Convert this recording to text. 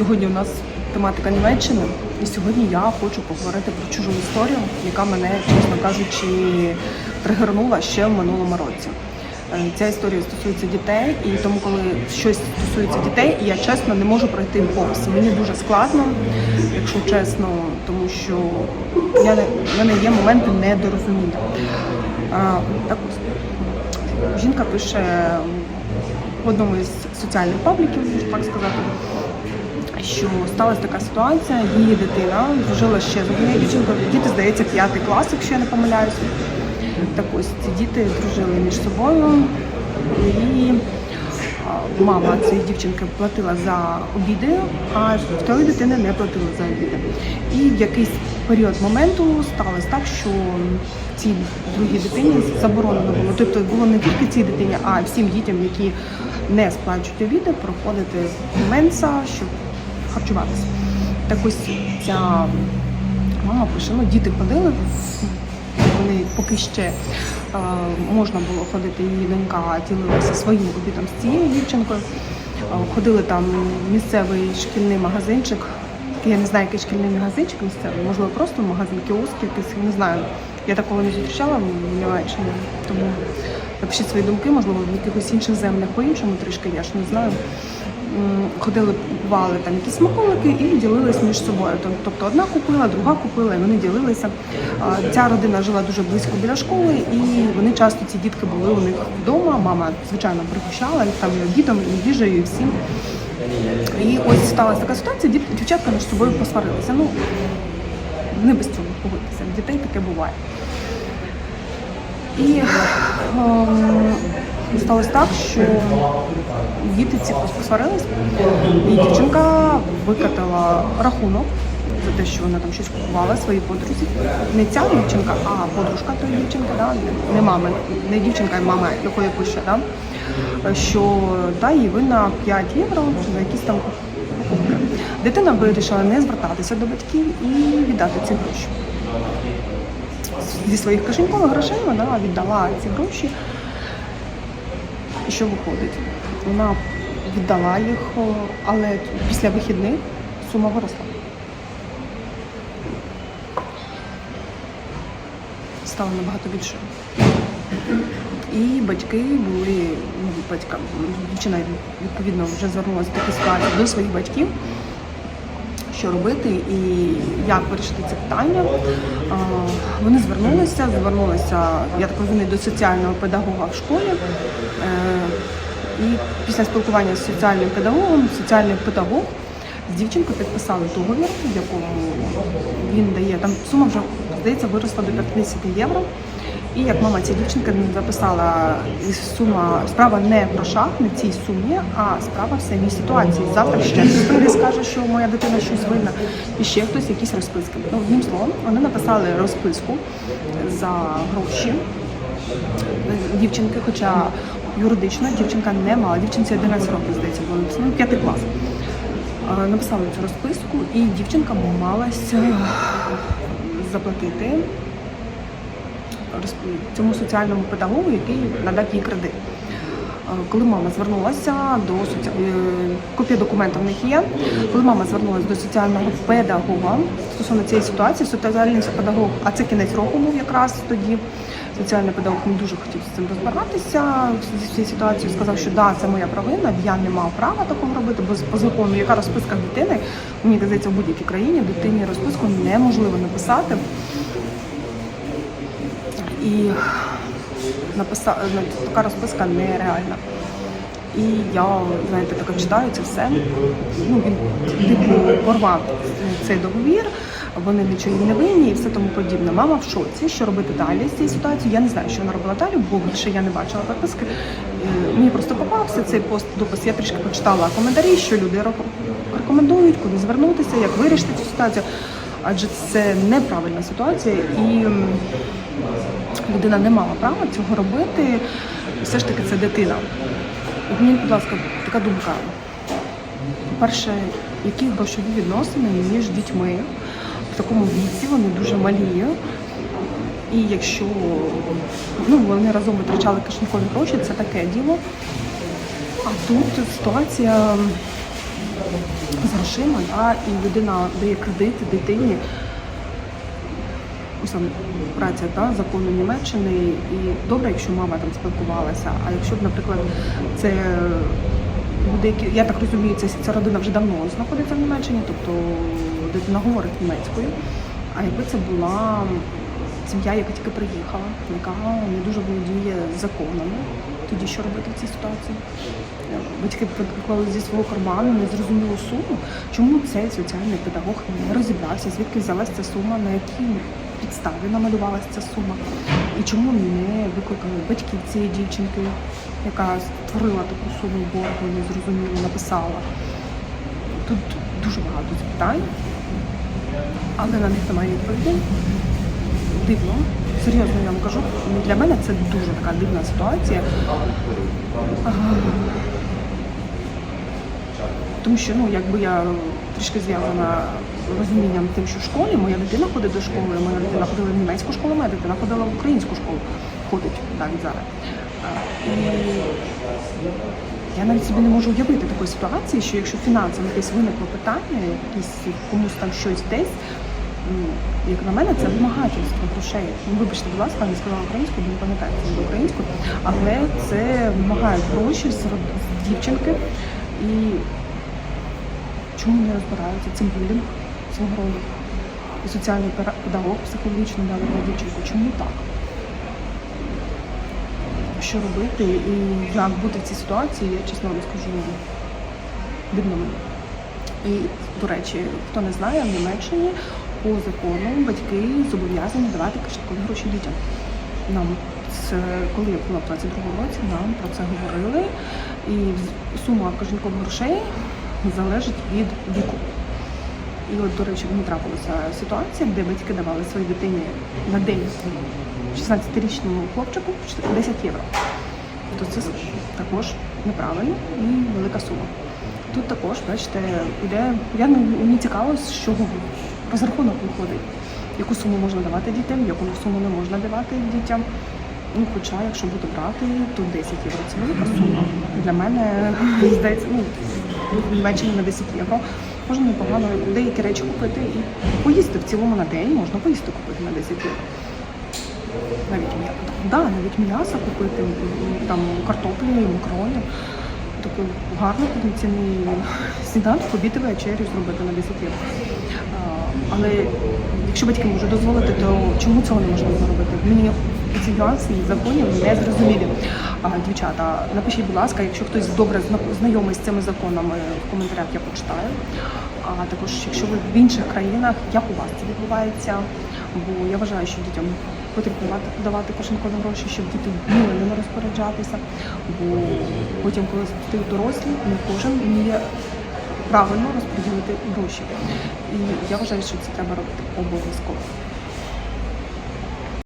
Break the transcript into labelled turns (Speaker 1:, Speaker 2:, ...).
Speaker 1: Сьогодні у нас тематика Німеччини, і сьогодні я хочу поговорити про чужу історію, яка мене, чесно кажучи, тригернула ще в минулому році. Е, Ця історія стосується дітей, і тому, коли щось стосується дітей, я чесно не можу пройти повз. Мені дуже складно, якщо чесно, тому що в мене є моменти недорозуміння. А, Так ось жінка пише в одному із соціальних пабліків, так сказати, що сталася така ситуація, її дитина дружила ще з однією дівчинкою. Діти, здається, п'ятий клас, якщо я не помиляюсь. Так ось ці діти дружили між собою. І мама цієї дівчинки платила за обіди, а в тої дитини не платила за обіди. І в якийсь період моменту сталося так, що цій другій дитині заборонено було. Тобто було не тільки цій дитині, а й всім дітям, які не сплачують обіди, проходити менса, щоб харчуватися. Так ось ця мама пише, ну діти ходили, вони поки ще е, можна було ходити, її донька ділилася своїм обідом з цією дівчинкою. Е, Ходили там місцевий шкільний магазинчик. Я не знаю, який шкільний магазинчик місцевий, можливо, просто магазин кіоск якийсь, не знаю. Я такого не зустрічала в Німеччині, тому напишіть свої думки, можливо, в якихось інших землях по-іншому трішки, я ж не знаю. Ходили, купували там якісь смаколики і ділились між собою. Тобто одна купила, друга купила, і вони ділилися. Ця родина жила дуже близько біля школи, і вони часто ці дітки були у них вдома. Мама, звичайно, пригощала їх там і обідом, і їжею, і всім. І ось сталася така ситуація, дівчатка між собою посварилися. Ну, не без цього погодитися. Дітей таке буває. І сталося так, що діти ці посварились, і дівчинка викатала рахунок за те, що вона там щось купувала своїй подрузі. Не ця дівчинка, а подружка тої дівчинки, да? не- мами, не дівчинка, а мама, якої пише, да? що та їй винна 5 євро за якісь там покупки. Дитина вирішила не звертатися до батьків і віддати ці гроші зі своїх кишенькових грошей вона віддала ці гроші. І що виходить? Вона віддала їх, але після вихідних сума виросла. Стало набагато більше. І батьки були, ну, батька, дівчина відповідно вже звернулася до ситуації до своїх батьків що робити і як вирішити це питання. Вони звернулися, звернулися, я так розумію, до соціального педагога в школі. Е, І після спілкування з соціальним педагогом, соціальний педагог з дівчинкою підписали договір, в якому він дає там сума вже здається виросла до 50 євро. І як мама ця дівчинка записала сума, справа не в грошах, не в цій сумі, а справа в самій ситуації. Завтра ще хтось скаже, що моя дитина щось винна, і ще хтось якісь розписки. Ну, одним словом, вони написали розписку за гроші дівчинки, хоча юридично дівчинка не мала. Дівчинці 11 років, здається, було ну, п'ятий клас. Написали цю розписку, і дівчинка малася заплатити цьому соціальному педагогу, який надав їй кредит. Е, Коли мама звернулася до соці... е, копія документів в них є. Коли мама звернулася до соціального педагога стосовно цієї ситуації, соціальний педагог, а це кінець року був якраз тоді. Соціальний педагог не дуже хотів з цим розбиратися з цією ситуацією. Сказав, що да, це моя провина, я не мав права такого робити, бо по закону, яка розписка дитини, мені здається, в будь-якій країні дитині розписку неможливо написати. І написа... ну, така розписка нереальна. І я, знаєте, таке читаю це все. Ну, він типу порвав цей договір, вони нічого не винні і все тому подібне. Мама в шоці, що робити далі з цією ситуацією. Я не знаю, що вона робила далі, бо більше я не бачила переписки. Е, Мені просто попався цей пост допис. Я трішки почитала коментарі, що люди рекомендують, куди звернутися, як вирішити цю ситуацію. Адже це неправильна ситуація і людина не мала права цього робити. Все ж таки це дитина. Мені, будь ласка, така думка. По-перше, які грошові відносини між дітьми в такому віці, вони дуже малі. І якщо ну, вони разом витрачали кишенькові гроші, це таке діло. А тут ситуація з грошима, да, і людина дає кредит дитині. Ось там праця та закону Німеччини, і добре, якщо мама там спілкувалася. А якщо б, наприклад, це люди, які я так розумію, це ця родина вже давно знаходиться в Німеччині, тобто дитина говорить німецькою. А якби це була сім'я, яка тільки приїхала, яка не дуже володіє законами, тоді що робити в цій ситуації? Батьки приклали зі свого карману незрозумілу суму. Чому цей соціальний педагог не розібрався, звідки взялася ця сума, на якій підставі намалювалася ця сума, і чому не викликали батьків цієї дівчинки, яка створила таку суму боргу, незрозуміло написала. Тут дуже багато запитань, але на них немає відповідей. Дивно, серйозно я вам кажу. Для мене це дуже така дивна ситуація. Тому що ну, якби я трішки зв'язана розумінням тим, що в школі моя дитина ходить до школи, моя дитина ходила в німецьку школу, моя дитина ходила в українську школу, ходить навіть зараз. І я навіть собі не можу уявити такої ситуації, що якщо фінансово якесь виникло питання, якісь комусь там щось десь, ну, як на мене, це вимагательство грошей. Ну, вибачте, будь ласка, не сказала українською, бо не пам'ятаю це буде українською, але це вимагають гроші з дівчинки. І чому не розбираються цим булінг свого роду? І соціальний педагог психологічно дали на дівчинку. Чому так? Що робити і як бути в цій ситуації, я чесно вам скажу, дивно мені. І, до речі, хто не знає, в Німеччині по закону батьки зобов'язані давати кишенькові гроші дітям. Нам це коли я була в 22 році, нам про це говорили. І сума кишенькових грошей залежить від віку. І от, до речі, мені трапилася ситуація, де батьки давали своїй дитині на день 16-річному хлопчику 10 євро. То це також неправильно і велика сума. Тут також, бачите, іде. Я не з чого розрахунок виходить, яку суму можна давати дітям, яку суму не можна давати дітям. Ну, хоча, якщо буду брати, то 10 євро це велика сума. Для мене здається, ну Німеччині на 10 євро можна непогано деякі речі купити і поїсти в цілому на день можна поїсти купити на 10 євро. Навіть м'ясо. Да, навіть м'ясо купити, там картоплі, макарони. Таку гарну повноцінний сніданок, обід і вечерю зробити на 10 євро. Але якщо батьки можуть дозволити, то чому цього не можна було робити? Мені ці нюанси законів не зрозумілі. А, дівчата, напишіть, будь ласка, якщо хтось добре зна- знайомий з цими законами в коментарях, я почитаю. А також, якщо ви в інших країнах, як у вас це відбувається? Бо я вважаю, що дітям потрібно давати, кошенькові гроші, щоб діти вміли ними розпоряджатися. Бо потім, коли стають дорослі, не кожен вміє правильно розподілити гроші. І я вважаю, що це треба робити обов'язково.